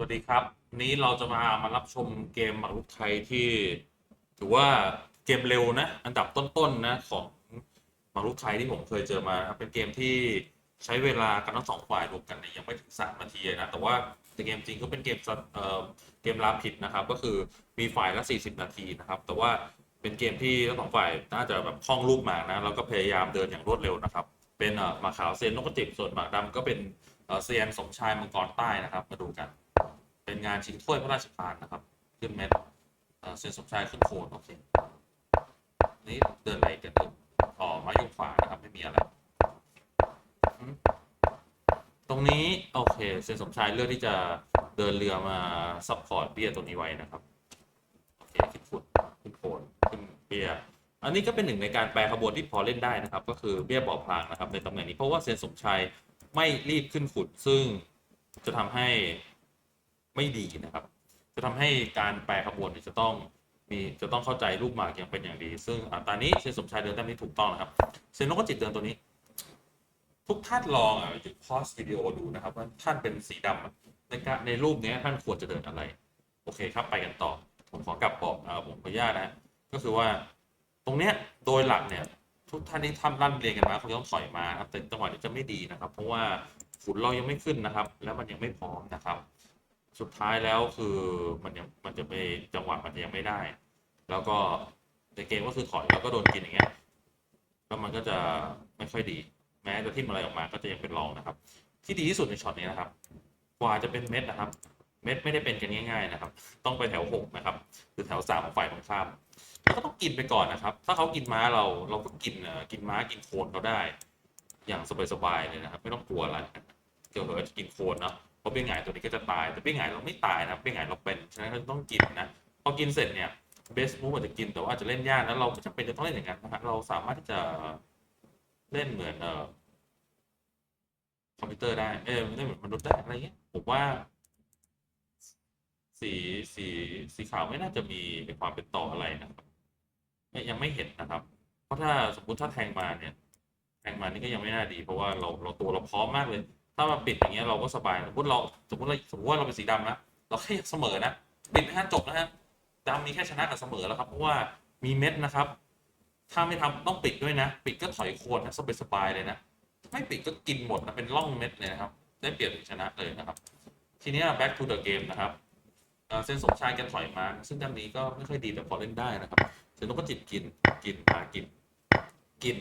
วัสดีครับวันนี้เราจะมามารับชมเกมหมากรุกไทยที่ ถือว่าเกมเร็วนะ อันดับต้นๆนะของหมากรุกไทยที่ผมเคยเจอมาครับเป็นเกมที่ใช้เวลากันทั้งสองฝ่ายรวมกันเนี่ยยังไม่ถึงสามนาทีนะแต่ว่าในเกมจริงก็เป็นเกมเอ่อเกมลาผิดนะครับ ก็คือมีฝ่ายละ 40 นาทีนะครับ แต่ว่าเป็นเกมที่ทั้งสองฝ่ายน่าจะแบบคล่องลูกหมากนะแล้วก็พยายามเดินอย่างรวดเร็วนะครับ เป็นหมากขาวเซียนนกกระจิบส่วนหมากดำก็เป็นเซียนสมชายมังกรใต้นะครับมาดูกัน เป็นงานชิงถ้วยพระราชทานนะครับ ขึ้นเม็ดเอ่อเซนสมชายขึ้นโคนโอเคนี่เดินอะไหนกันเดินอ๋อมาอยู่ขวานะครับ ไม่มีอะไร ตรงนี้ โอเคเซนสมชายเลือกที่จะเดินเรือมาซัพพอร์ตเบี้ยตรงนี้ไว้นะครับโอเคขึ้นฟุตขึ้นโคนขึ้นเบี้ยอันนี้ก็เป็นหนึ่งในการแปลขบวนที่พอเล่นได้นะครับ ก็คือเบี้ยบ่อพลางนะครับในตำแหน่งนี้เพราะว่าเซนสมชายไม่รีบขึ้นขุดซึ่งจะทำให้ ไม่ดีนะครับ จะทำให้การแปลขบวนจะต้องมีจะต้องเข้าใจลูกหมากอย่างเป็นอย่างดี ซึ่งอตอนนี้เซนสมชายเดินตามนี้ถูกต้องนะครับเซียนนกกระจิตเดินตัวนี้ ทุกท่านลองอะพอสวิดีโอดูนะครับว่าท่านเป็นสีดำในการในรูปนี้ท่านควรจะเดินอะไร โอเคครับไปกันต่อ ผมขอกลับบอกอ่าผมขออนุญาตนะก็คือว่าตรงเนี้ยโดยหลักเนี่ยทุกท่านที่ทำรั่นเรียนกันมาเขาต้องถอยมาครับแต่จังหวะนี้จะไม่ดีนะครับ เพราะว่าฝุ่นเรายังไม่ขึ้นนะครับ แล้วมันยังไม่พร้อมนะครับ สุดท้ายแล้วคือมันยังมันจะไปจังหวะมันจะยังไม่ได้ แล้วก็ในเกมก็คือถอยแล้วก็โดนกินอย่างเงี้ยแล้วมันก็จะไม่ค่อยดี แม้จะทิ่มอะไรออกมาก็จะยังเป็นรองนะครับ ที่ดีที่สุดในช็อตนี้นะครับ กว่าจะเป็นเม็ดนะครับ เม็ดไม่ได้เป็นกันง่าย ๆนะครับ ต้องไปแถวหกนะครับหรือแถวสามของฝ่ายตรงข้ามก็ต้องกินไปก่อนนะครับ ถ้าเขากินม้าเราเราก็กินเอ่อกินม้ากินโคลนเขาได้ อย่างสบายๆเลยนะครับ ไม่ต้องกลัวอะไรเกี่ยวกับจะกินโคลนเนาะ เพราะเปี้ยงไงตัวนี้ก็จะตาย แต่เปี้ยงไงเราไม่ตายนะครับเปี้ยงไงเราเป็น ฉะนั้นเราต้องกินนะ พอกินเสร็จเนี่ยเบสมูฟอาจจะกินแต่ว่าอาจจะเล่นยากนะเราไม่จำเป็นจะต้องเล่นอย่างนั้นนะครับเราสามารถที่จะเล่นเหมือนเอ่อคอมพิวเตอร์ได้ เออเล่นเหมือนมนุษย์ได้อะไรเงี้ย ผมว่า สีสีสีขาวไม่น่าจะมีความเป็นต่ออะไรนะครับยังไม่เห็นนะครับ เพราะถ้าสมมติถ้าแทงมาเนี่ย แทงมานี่ก็ยังไม่น่าดี เพราะว่าเราเราตัวเราพร้อมมากเลย ถ้ามาปิดอย่างเงี้ยเราก็สบาย สมมติเราสมมติเราสมมติว่าเราเป็นสีดำนะ เราแค่เสมอนะ ปิดนะฮะจบนะฮะดำมีแค่ชนะกับเสมอแล้วครับ เพราะว่ามีเม็ดนะครับ ถ้าไม่ทำต้องปิดด้วยนะ ปิดก็ถอยโคนนะสบายสบายๆเลยนะ ไม่ปิดก็กินหมดนะเป็นร่องเม็ดเลยนะครับ ได้เปรียบชนะเลยนะครับ ทีนี้ back to the game นะครับเส้นสมชายแกถอยมา ซึ่งด้านนี้ก็ไม่ค่อยดีแต่พอเล่นได้นะครับเซนนกก็จิตกิน กินมากิน กิน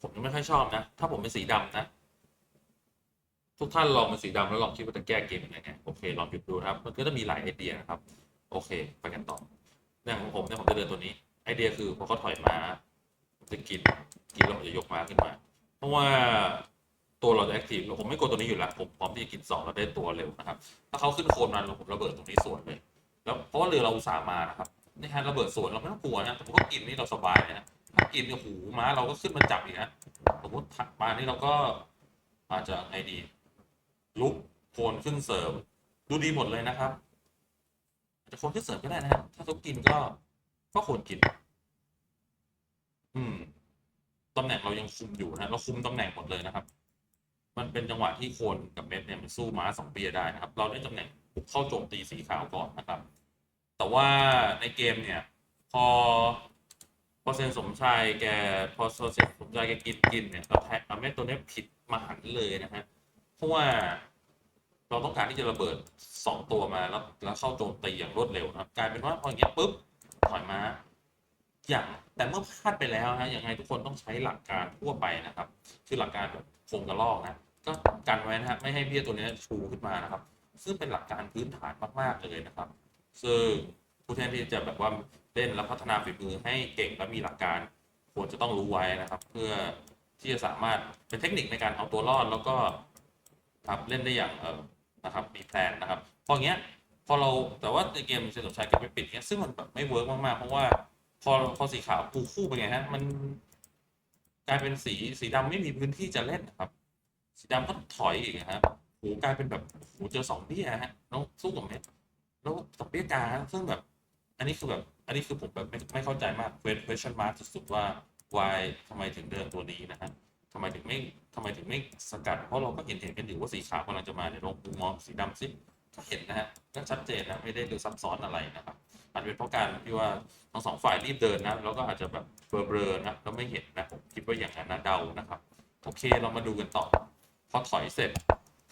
ผมยังไม่ค่อยชอบนะ ถ้าผมเป็นสีดำนะ ทุกท่านลองเป็นสีดำแล้วลองคิดว่าจะแก้เกมยังไงโอเคลองหยุดดูครับ มันก็จะมีหลายไอเดียนะครับ โอเค ไปกันต่ออย่ของผมเนี่ยผมจะเดินตัวนี้ ไอเดียคือพอเขาถอยมาผมจะกินกินแล้วจะยกมาขึ้นมา เพราะว่าตัวเราจะแอคทีฟผมไม่กลัวตัวนี้อยู่แล้วผมพร้อมที่จะกินสองแล้วได้ตัวเร็วนะครับ ถ้าเขาขึ้นโคนมาผมระเบิดตรงนี้สวนเลย แล้วเพราะว่าเรือเราอุตส่าห์มานะครับนี่ฮะระเบิดสวนเราไม่ต้องกลัวนะแต่ผมก็กินนี่เราสบายนะถ้ากินเนี่ยหูม้าเราก็ขึ้นมาจับอีกนะสมมติถัดมานี่เราก็อาจจะไงดี ลุกโคนขึ้นเสริม ดูดีหมดเลยนะครับอาจจะโคนขึ้นเสริมก็ได้นะฮะถ้าเขากินก็ก็ควรกิน อืมตำแหน่งเรายังคุมอยู่นะเราคุมตำแหน่งหมดเลยนะครับ มันเป็นจังหวะที่โคนกับเม็ดเนี่ยมันสู้ม้าสองเบียได้นะครับ เราได้ตำแหน่งเข้าโจมตีสีขาวก่อนนะครับ แต่ว่าในเกมเนี่ย พอพอเซนสมชายแกพอเซนสมชายแกกินกินเนี่ยเราแทเอาเม็ดตัวนี้ผิดมหันเลยนะฮะ เพราะว่าเราต้องการที่จะระเบิดสองตัวมาแล้วแล้วเข้าโจมตีอย่างรวดเร็วนะครับกลายเป็นว่าพออย่างเงี้ยปุ๊บถอยมาอย่างแต่เมื่อพลาดไปแล้วฮะยังไงทุกคนต้องใช้หลักการทั่วไปนะครับ คือหลักการแบบโคงกระลอกนะก็กันไว้นะฮะไม่ให้เบี้ยตัวนี้ชูขึ้นมานะครับ ซึ่งเป็นหลักการพื้นฐานมาก ๆ เลยนะครับ ซึ่งผู้แทนที่จะแบบว่าเล่นและพัฒนาฝีมือให้เก่งและมีหลักการควรจะต้องรู้ไว้นะครับ เพื่อที่จะสามารถเป็นเทคนิคในการเอาตัวรอดแล้วก็ ครับเล่นได้อย่างเออนะครับมีแพลนนะครับพออย่างเงี้ยพอเราแต่ว่าในเกมเซนต์ชัยก็ไปปิดเงี้ยซึ่งมันแบบไม่เวิร์กมากๆเพราะว่าพอพอสีขาวปูคู่ไปไงฮะมันกลายเป็นสีสีดำไม่มีพื้นที่จะเล่นนะครับ สีดำก็ถอยอีกนะฮะโหกลายเป็นแบบโหเจอสองเบี้ยฮะแล้วสู้กับเม็ดแล้วกับเบี้ยกาซึ่งแบบ อันนี้คือแบบ อันนี้คือผมแบบไม่ไม่เข้าใจมาก question mark สุดๆว่า why ทำไมถึงเดินตัวนี้นะฮะ ทำไมถึงไม่ทำไมถึงไม่สกัด เพราะเราก็เห็นเห็นกันอยู่ว่าสีขาวกำลังจะมาเนี่ยลงมุมองสีดำสิก็เห็นนะฮะก็ชัดเจนนะไม่ได้ดูซับซ้อนอะไรนะครับอาจเป็นเพราะการที่ว่าทั้งสองฝ่ายรีบเดินนะแล้วก็อาจจะแบบเบลอๆนะแล้วไม่เห็นนะผมคิดว่าอย่างนั้นนะเดานะครับ โอเคเรามาดูกันต่อ พอถอยเสร็จ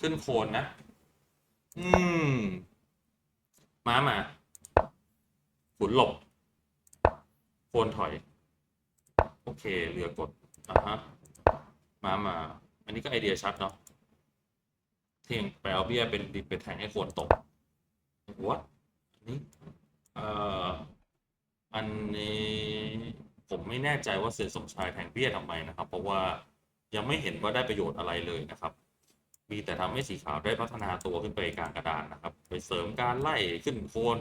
ขึ้นโคนนะ อืมม้ามาขุนหลบโคนถอย โอเคเรือกดอะฮะ มามา อันนี้ก็ไอเดียชัดเนาะเที่ยงไปเอาเบี้ยเป็นดิบไปแทงให้โคนตกหัวอันนี้เอ่ออันนี้ผมไม่แน่ใจว่าเสียสมชายแทงเบี้ยทำไมนะครับ เพราะว่ายังไม่เห็นว่าได้ประโยชน์อะไรเลยนะครับ มีแต่ทำให้สีขาวได้พัฒนาตัวขึ้นไปกลางกระดานนะครับ ไปเสริมการไล่ขึ้นโคน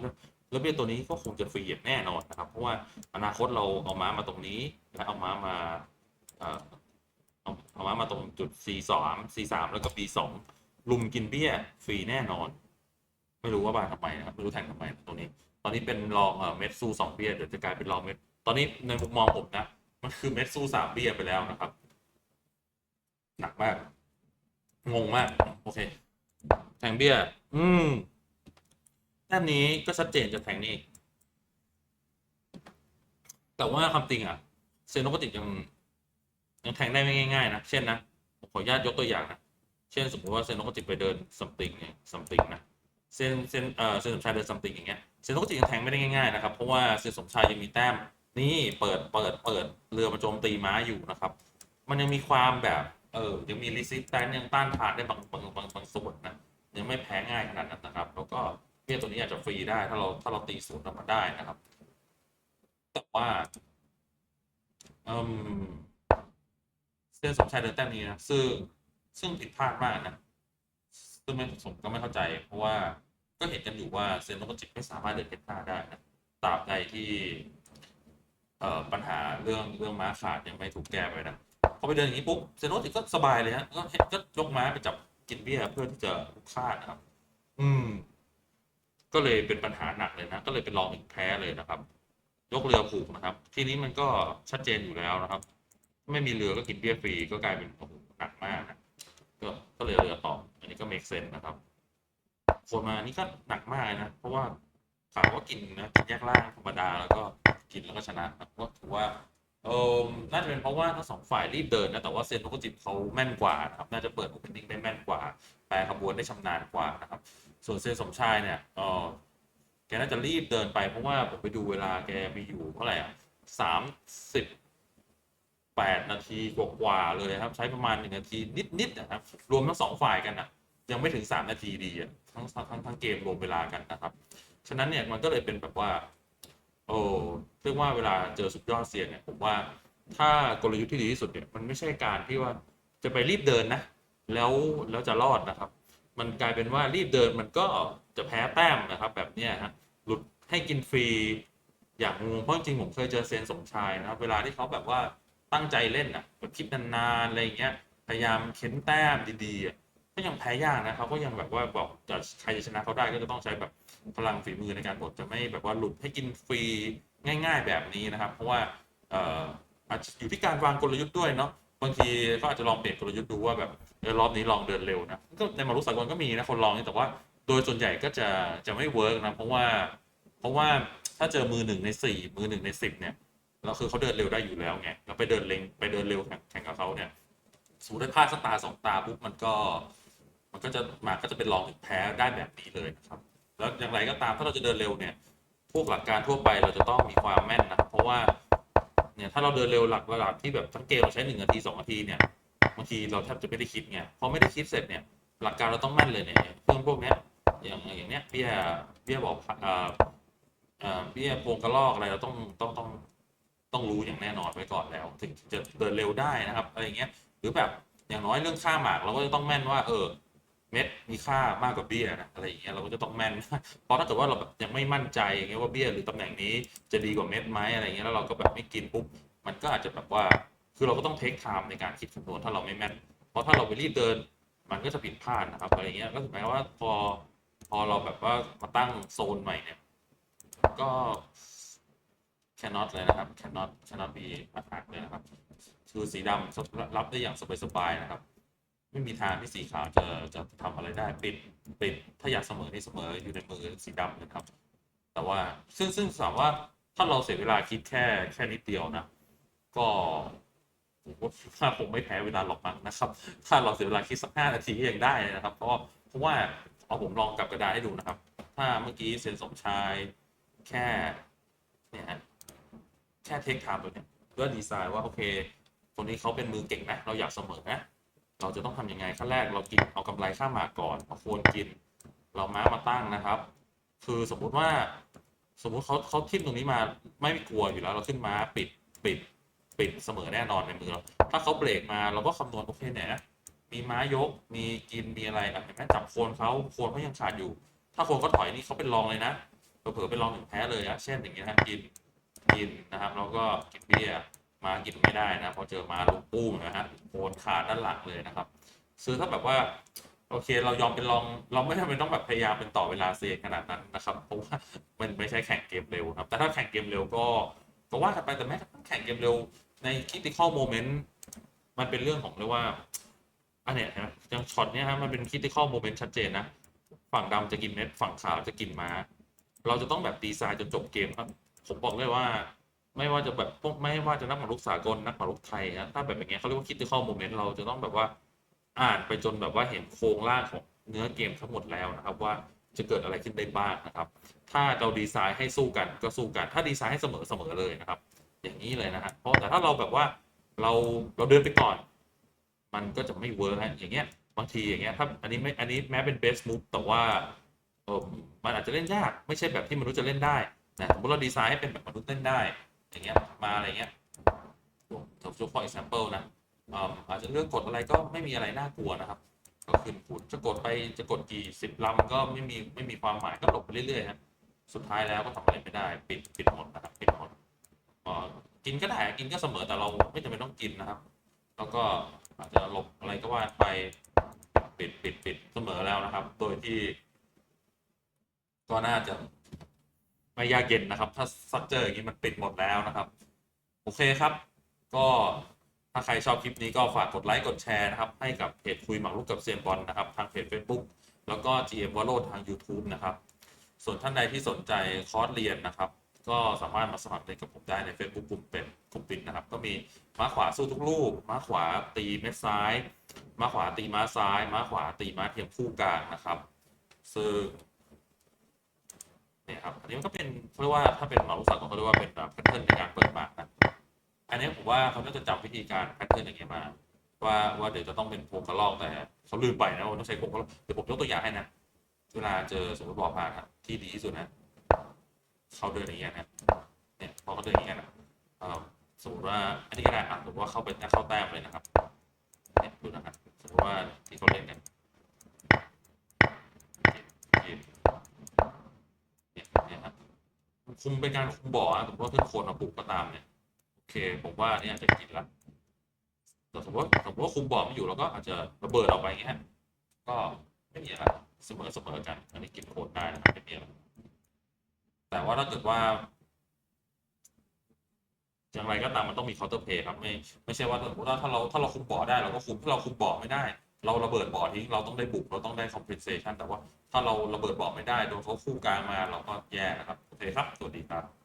แล้วเบี้ยตัวนี้ก็คงจะฟรีแน่นอนนะครับ เพราะว่าอนาคตเราเอาม้ามาตรงนี้และเอาม้ามา เอาเอาม้ามาตรงจุด C สาม C สามแล้วก็ B สองลุมกินเบี้ยฟรีแน่นอน ไม่รู้ว่าบาททำไมนะครับไม่รู้แทงทำไมตัวนี้ ตอนนี้เป็นรองเม็ดซูสองเบี้ยเดี๋ยวจะกลายเป็นรองเม็ดตอนนี้ในมุมมองผมนะมันคือเม็ดซูสามเบี้ยไปแล้วนะครับ หนักมาก งงมาก โอเค แทงเบี้ย อืมด้านนี้ก็ชัดเจนจะแทงนี่แต่ว่าความจริงอะ เซโนปติกยัง ยังแทงได้ไม่ง่ายๆนะ เช่นนะผมขออนุญาตยกตัวอย่างนะ เช่นสมมติว่าเซนโนปติไปเดินซัมติงเนี่ยซัมติงนะ เซนเซนเอ่อเซนสมชายเดินซัมติงอย่างเงี้ย เซนโนปติกยังแทงไม่ได้ง่ายๆนะครับ เพราะว่าเซนสมชายยังมีแต้ม นี่เปิดเปิดเปิดเรือมาโจมตีม้าอยู่นะครับ มันยังมีความแบบเออยังมีรีซิสแตนยังต้านทานได้บางบางบางบางส่วนนะ ยังไม่แพ้ง่ายขนาดนั้นนะครับ แล้วก็เบี้ยตัวนี้อาจจะฟรีได้ถ้าเราถ้าเราตีศูนย์ออกมาได้นะครับ แต่ว่าเอม เส้นสมชายเดินแต้มนี้นะซึ่งซึ่งผิดพลาดมากนะซึ่งไม่ผมก็ไม่เข้าใจ เพราะว่าก็เห็นกันอยู่ว่าเซนโนกจิไม่สามารถเดินเพชรหน้าได้นะตราบใดที่เอ่อปัญหาเรื่องเรื่องม้าขาดยังไม่ถูกแก้ไปนะพอไปเดินอย่างนี้ปุ๊บเซนโนติก็สบายเลยฮะก็ก็ยกม้าไปจับกินเบี้ยเพื่อที่จะคาดนะครับ อืม ก็เลยเป็นปัญหาหนักเลยนะ ก็เลยเป็นรองอีกแพ้เลยนะครับ ยกเรือผูกนะครับ ทีนี้มันก็ชัดเจนอยู่แล้วนะครับ ไม่มีเรือก็กินเบี้ยฟรีก็กลายเป็นโอ้โหหนักมากนะก็ก็เลยเรือต่ออันนี้ก็เมกเซนนะครับคนมานี่ก็หนักมากนะ เพราะว่าขาวก็กินนะกินแยกล่างธรรมดาแล้วก็กินแล้วก็ชนะก็ถือว่าเออน่าจะเป็นเพราะว่าทั้งสองฝ่ายรีบเดินนะแต่ว่าเซนโนโกจิเขาแม่นกว่านะครับน่าจะเปิดโอเพนนิ่งได้แม่นกว่า แปลขบวนได้ชำนาญกว่านะครับ ส่วนเซนสมชายเนี่ยเออแกน่าจะรีบเดินไปเพราะว่าผมไปดูเวลาแกมีอยู่เท่าไหร่อะสามสิบ แปดนาทีกว่าๆเลยครับ ใช้ประมาณหนึ่งนาทีนิดๆนะครับ รวมทั้งสองฝ่ายกันอนะยังไม่ถึงสามนาทีดีอะทั้งทั้งทั้งเกมรวมเวลากันนะครับ ฉะนั้นเนี่ยมันก็เลยเป็นแบบว่าโอ้เรียกว่าเวลาเจอสุดยอดเซียนเนี่ยผมว่าถ้ากลยุทธ์ที่ดีที่สุดเนี่ยมันไม่ใช่การที่ว่าจะไปรีบเดินนะ แล้วแล้วจะรอดนะครับ มันกลายเป็นว่ารีบเดินมันก็จะแพ้แต้มนะครับ แบบเนี้ยฮะหลุดให้กินฟรีอย่างงงเพราะจริงผมเคยเจอเซียนสมชายนะครับ เวลาที่เขาแบบว่า ตั้งใจเล่นอะแบบคิดนานๆอะไรเงี้ยพยายามเค้นแต้มดีๆอะก็ยังแพ้ยากนะเขาก็ยังแบบว่าบอกจะใครจะชนะเขาได้ก็จะต้องใช้แบบพลังฝีมือในการบดจะไม่แบบว่าหลุดให้กินฟรีง่าย ๆ แบบนี้นะครับ เพราะว่าเอ่ออาจจะอยู่ที่การวางกลยุทธ์ด้วยเนาะบางทีก็อาจจะลองเปลี่ยนกลยุทธ์ดูว่าแบบเออรอบนี้ลองเดินเร็วนะก็ในมารุสากลก็มีนะคนลองนี่แต่ว่าโดยส่วนใหญ่ก็จะจะไม่เวิร์กนะเพราะว่า เพราะว่าถ้าเจอมือหนึ่งในสี่มือหนึ่งในสิบเนี่ย เราคือเขาเดินเร็วได้อยู่แล้วไงเราไปเดินเร็งไปเดินเร็วแข่งกับเขาเนี่ยสมมติได้พลาดสักตาสองตาปุ๊บมันก็ มันก็จะมาก็จะเป็นรองถึงแพ้ได้แบบนี้เลยนะครับ แล้วอย่างไรก็ตามถ้าเราจะเดินเร็วเนี่ย พวกหลักการทั่วไปเราจะต้องมีความแม่นนะเพราะว่าเนี่ยถ้าเราเดินเร็วหลักระดับที่แบบทั้งเกมเราใช้หนึ่งนาทีสองนาทีเนี่ยบางทีเราแทบจะไม่ได้คิดไงพอไม่ได้คิดเสร็จเนี่ย หลักการเราต้องแม่นเลยเนี่ยเครื่องพวกเนี้ยอย่างอย่างเนี้ยเบี้ยเบี้ยบอกอ่อเอ่อเบี้ยโพงกระลอกอะไรเราต้องต้องต้อง ต้องรู้อย่างแน่นอนไว้ก่อนแล้ว ถึงจะเดินเร็วได้นะครับอะไรเงี้ยหรือแบบอย่างน้อยเรื่องค่าหมากเราก็จะต้องแม่นว่า เออ เม็ดมีค่ามากกว่าเบี้ยนะอะไรอย่างเงี้ยเราก็จะต้องแม่นเพราะถ้าเกิดว่าเราแบบยังไม่มั่นใจอย่างเงี้ยว่าเบี้ยหรือตำแหน่งนี้จะดีกว่าเม็ดไหมอะไรเงี้ยแล้วเราก็แบบไม่กินปุ๊บมันก็อาจจะแบบว่าคือเราก็ต้องเทคไทม์ในการคิดคำนวณถ้าเราไม่แม่น เพราะถ้าเราไปรีบเดินมันก็จะผิดพลาดนะครับอะไรเงี้ยก็ถึงแม้ว่าพอพอเราแบบว่ามาตั้งโซนใหม่เนี่ย ก็ cannot เลยนะครับ cannot cannot be attack เลยนะครับคือสีดำรับได้อย่างสบายๆนะครับ ไม่มีทางที่สีขาวจะจะทำอะไรได้ปิดปิดถ้าอยากเสมอนี่เสมออยู่ในมือสีดำนะครับ แต่ว่าซึ่งซึ่งถามว่าถ้าเราเสียเวลาคิดแค่แค่นิดเดียวนะ ก็ผมว่าคงไม่แพ้เวลาหรอกมั้งนะครับ ถ้าเราเสียเวลาคิดสักห้านาทีก็ยังได้นะครับ เพราะเพราะว่าเอาผมลองกับกระดาษให้ดูนะครับ ถ้าเมื่อกี้เซนสมชายแค่เนี่ย แค่เทคไทม์ตัวเนี้ยเพื่อดีไซน์ว่าโอเคคนนี้เขาเป็นมือเก่งนะเราอยากเสมอนะเราจะต้องทำยังไงขั้นแรกเรากินเอากำไรค่าหมากก่อนเอาโคนกิน เราม้ามาตั้งนะครับ คือสมมุติว่าสมมุติเขาเขาทิมตรงนี้มาไม่กลัวอยู่แล้ว เราขึ้นม้าปิดปิดปิดเสมอแน่นอนในมือเราถ้าเขาเบรกมาเราก็คำนวณโอเคเนี่ยนมีม้ายกมีกินมีอะไรอะเห็นไหมจับโคนเขาโคนเขายังขาดอยู่ ถ้าโคนเขาถอยนี่เขาเป็นรองเลยนะเผลอๆเป็นรองถึงแพ้เลยอะเช่นอย่างเงี้ยฮะกิน กินนะครับ แล้วก็กินเบียร์มากินไม่ได้นะพอเจอมาลุกปุ้มนะฮะโคนขาดด้านหลังเลยนะครับ ซื้อถ้าแบบว่าโอเคเรายอมเป็นรองเราไม่จำเป็นต้องแบบพยายามเป็นต่อเวลาเซขนาดนั้นนะครับเพราะว่ามันไม่ใช่แข่งเกมเร็วครับ แต่ถ้าแข่งเกมเร็วก็ก็ว่ากันไปแต่แม้กระทั่งแข่งเกมเร็วใน critical moment มันเป็นเรื่องของเรียกว่าอันเนี้ยนะอย่างช็อตเนี้ยฮะมันเป็น critical moment ชัดเจนนะ ฝั่งดำจะกินเม็ดฝั่งขาวจะกินม้า เราจะต้องแบบดีไซน์จนจบเกมครับ ผมบอกเลยว่า ไม่ว่าจะแบบพวกไม่ว่าจะนักหมากรุกสากลนักหมากรุกไทยนะถ้าแบบอย่างเงี้ยเขาเรียกว่า critical moment เราจะต้องแบบว่าอ่านไปจนแบบว่าเห็นโครงร่างของเนื้อเกมทั้งหมดแล้วนะครับ ว่าจะเกิดอะไรขึ้นได้บ้างนะครับ ถ้าเราดีไซน์ให้สู้กันก็สู้กัน ถ้าดีไซน์ให้เสมอเสมอเลยนะครับ อย่างนี้เลยนะฮะเพราะแต่ถ้าเราแบบว่าเราเราเดินไปก่อน มันก็จะไม่เวิร์กฮะอย่างเงี้ยบางทีอย่างเงี้ยถ้าอันนี้ไม่อันนี้แม้เป็นเบสมูฟแต่ว่าเออมันอาจจะเล่นยากไม่ใช่แบบที่มนุษย์จะเล่นได้ นะสมมติเราดีไซน์ให้เป็นแบบมนุษย์เล่นได้ อย่างเงี้ยมาอะไรเงี้ยผมยก for example นะอาอาจจะเลือกกดอะไรก็ไม่มีอะไรน่ากลัวนะครับ ก็ขึ้นผุดจะกดไปจะกดกี่สิบลำก็ไม่มีไม่มีความหมายก็หลบไปเรื่อยๆฮะสุดท้ายแล้วก็ทำอะไรไม่ได้ ปิดปิดหมดนะครับปิดหมดกินก็ได้กินก็เสมอแต่เราไม่จำเป็นต้องกินนะครับ แล้วก็อาจจะหลบอะไรก็ว่าไปปิดปิดปิดเสมอแล้วนะครับ โดยที่ก็น่าจะ ไม่ยากเย็นนะครับ ถ้าสักเจออย่างนี้มันปิดหมดแล้วนะครับ โอเคครับ ก็ถ้าใครชอบคลิปนี้ก็ฝากกดไลค์กดแชร์นะครับ ให้กับเพจคุยหมากรุกกับเซียนบอลนะครับ ทางเพจ Facebook แล้วก็ GM w a l l o ทาง YouTube นะครับ ส่วนท่านใดที่สนใจคอร์สเรียนนะครับ ก็สามารถมาสมัครเรียนกับผมได้ใน Facebook กลุ่มเป็นกลุ่มปิดนะครับ ก็มีม้าขวาสู้ทุกลูกม้าขวาตีเม็ดซ้ายม้าขวาตีม้าซ้ายม้าขวาตีม้าเทียมคู่กลางนะครับซึ่ง เนี่ยครับอันนี้มันก็เป็นเขาเรียกว่าถ้าเป็นหมากรุกสากลเขาเรียกว่าเป็นแบบแพทเทิร์นในการเปิดหมากนะอันนี้ผมว่าเขาน่าจะจำวิธีการแพทเทิร์นอย่างเงี้ยมา ว่าว่าเดี๋ยวจะต้องเป็นโพงกระลอกแต่เขาลืมไปนะว่าต้องใช้โพงกระลอกเดี๋ยวผมยกตัวอย่างให้นะเวลาเจอสมมติบอลผ่านครับที่ดีที่สุดนะเขาเดินอย่างเงี้ยนะเนี่ยพอเขาเดินอย่างเงี้ยนะสมมติว่าอันนี้ก็ได้อะสมมติว่าเข้าไปเข้าแต้มเลยนะครับเนี่ยดูนะครับสมมติว่าที่เขาเล่นกันเนี่ยเนี่ยเนี่ยครับ คุมเป็นการคุมบ่อนะสมมติว่าขึ้นโคนมาปลุกก็ตามเนี่ยโอเคผมว่าเนี่ยจะกินละแต่สมมติว่าสมมติว่าคุมบ่อไม่อยู่เราก็อาจจะระเบิดออกไปอย่างเงี้ยก็ไม่มีอะไรเสมอเสมอกัน อันนี้กินโคตรได้นะครับไม่มีอะไรแต่ว่าถ้าเกิดว่าอย่างไรก็ตามมันต้องมีเคาน์เตอร์เพย์ครับไม่ไม่ใช่ว่าสมมติว่าถ้าเราถ้าเราคุมบ่อได้เราก็คุมถ้าเราคุมบ่อไม่ได้ เราระเบิดบอทิ้งเราต้องได้บุกเราต้องได้ compensation แต่ว่าถ้าเราระเบิดบอไม่ได้โดนเขาคู่กลางมาเราก็แย่นะครับ โอเคครับ สวัสดีครับ